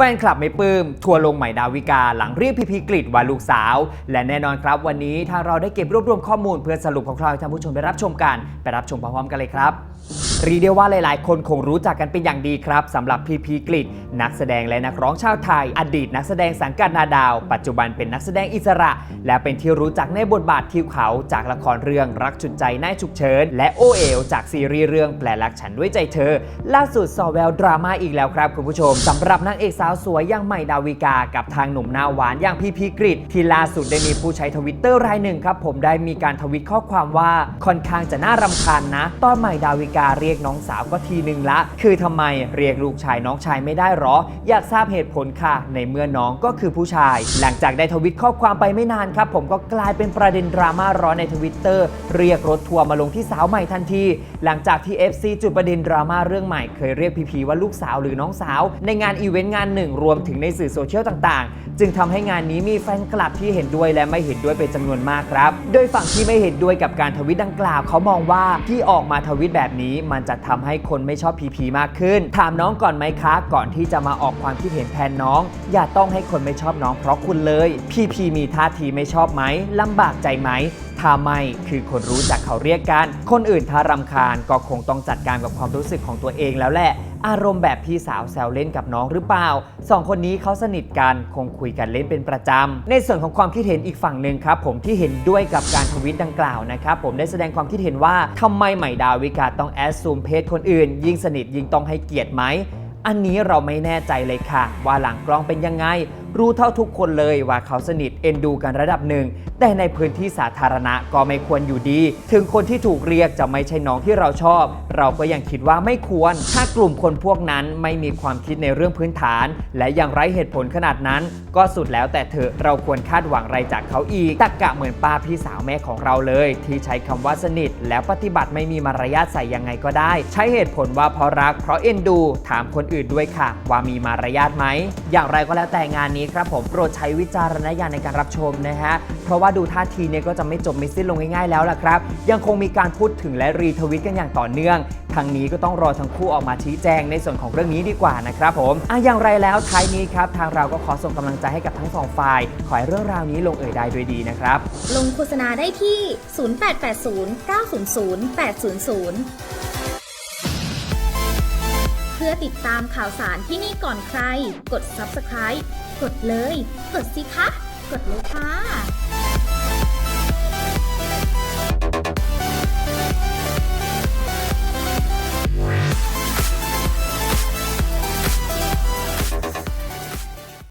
แฟนคลับไม่ปลื้มทัวร์ลงใหม่ดาวิกาหลังเรียกพีพีกริดว่าลูกสาว และแน่นอนครับวันนี้ทางเราได้เก็บรวบรวมข้อมูลเพื่อสรุปของเราให้ท่านผู้ชมได้รับชมกัน ไปรับชมพร้อมๆกันเลยครับ เรียกได้ว่าหลาย ๆ คนคงรู้จักกันเป็นอย่างดีครับสำหรับพีพีกริดนักแสดงและนักร้องชาวไทย อดีตนักแสดงสังกัดนาดาว ปัจจุบันเป็นนักแสดงอิสระ และเป็นที่รู้จักในบทบาททิวเขาจากละครเรื่องรักจุดใจนายฉุกเฉิน และโอเอลจากซีรีส์เรื่องแปลรักฉันด้วยใจเธอ ล่าสุดสอแววดราม่าอีกแล้วครับคุณผู้ชมสำหรับนางเอกสาวสวยอย่างใหม่ดาวิกา กับทางหนุ่มหน้าหวานอย่างพีพีกริดที่ล่าสุดได้มีผู้ใช้ทวิตเตอร์รายหนึ่งครับผมได้มีการทวิตข้อความว่าค่อนข้างจะน่ารำคาญนะตอนใหม่ดาวิกาเรียียกน้องสาวก็ทีหนึ่งละ คือทำไมเรียกลูกชายน้องชายไม่ได้หรอ อยากทราบเหตุผลค่ะ ในเมื่อน้องก็คือผู้ชาย หลังจากได้ทวิตข้อความไปไม่นานครับ ผมก็กลายเป็นประเด็นดราม่าร้อนในทวิตเตอร์เรียกรถทัวร์มาลงที่สาวใหม่ทันที หลังจากที่ FC จุดประเด็นดราม่าเรื่องใหม่เคยเรียกพีพีว่าลูกสาวหรือน้องสาว ในงานอีเวนต์งานหนึ่งรวมถึงในสื่อโซเชียลต่างๆ จึงทำให้งานนี้มีแฟนคลับที่เห็นด้วยและไม่เห็นด้วยเป็นจำนวนมากครับ โดยฝั่งที่ไม่เห็นด้วยกับการทวิตดังกล่าวเขามองว่าที่ออกมาทวิตแบบนี้มันจะทำให้คนไม่ชอบพีพีมากขึ้น ถามน้องก่อนไหมคะ ก่อนที่จะมาออกความคิดเห็นแทนน้อง อย่าต้องให้คนไม่ชอบน้องเพราะคุณเลยพีพีมีท่าทีไม่ชอบไหมลำบากใจไหมถ้าไม่คือคนรู้จักเขาเรียกกัน คนอื่นถ้ารำคาญก็คงต้องจัดการกับความรู้สึกของตัวเองแล้วแหละ อารมณ์แบบพี่สาวแซวเล่นกับน้องหรือเปล่าสองคนนี้เขาสนิทกันคงคุยกันเล่นเป็นประจำ ในส่วนของความคิดเห็นอีกฝั่งหนึ่งครับผมที่เห็นด้วยกับการทวิตดังกล่าวนะครับผมได้แสดงความคิดเห็นว่าทำไมใหม่ดาวิกาต้องแอสซูมเพจคนอื่น ยิ่งสนิทยิ่งต้องให้เกียรติไหมอันนี้เราไม่แน่ใจเลยค่ะ ว่าหลังกล้องเป็นยังไง รู้เท่าทุกคนเลยว่าเขาสนิทเอ็นดูกันระดับหนึ่ง แต่ในพื้นที่สาธารณะก็ไม่ควรอยู่ดี ถึงคนที่ถูกเรียกจะไม่ใช่น้องที่เราชอบ เราก็ยังคิดว่าไม่ควร ถ้ากลุ่มคนพวกนั้นไม่มีความคิดในเรื่องพื้นฐาน และยังไร้เหตุผลขนาดนั้น ก็สุดแล้วแต่เธอเราควรคาดหวังอะไรจากเขาอีกตักกะเหมือนป้าพี่สาวแม่ของเราเลย ที่ใช้คำว่าสนิท แล้วปฏิบัติไม่มีมารยาทใส่ยังไงก็ได้ ใช้เหตุผลว่าเพราะรักเพราะเอ็นดู ถามคนอื่นด้วยค่ะ ว่ามีมารยาทไหมอย่างไรก็แล้วแต่งานนี้ครับผมโปรดใช้วิจารณญาณในการรับชมนะฮะ เพราะว่าดูท่าทีเนี่ยก็จะไม่จบไม่สิ้นลงง่ายๆแล้วล่ะครับ ยังคงมีการพูดถึงและรีทวิตกันอย่างต่อเนื่อง ทางนี้ก็ต้องรอทั้งคู่ออกมาชี้แจงในส่วนของเรื่องนี้ดีกว่านะครับผมอะอย่างไรแล้วท้ายนี้ครับทางเราก็ขอส่งกำลังใจให้กับทั้งสองฝ่าย ขอให้เรื่องราวนี้ลงเอยได้ด้วยดีนะครับ ลงโฆษณาได้ที่ 0880 900 800เพื่อติดตามข่าวสารที่นี่ก่อนใคร กด subscribe กดเลย กดสิคะ กดเลยค่ะ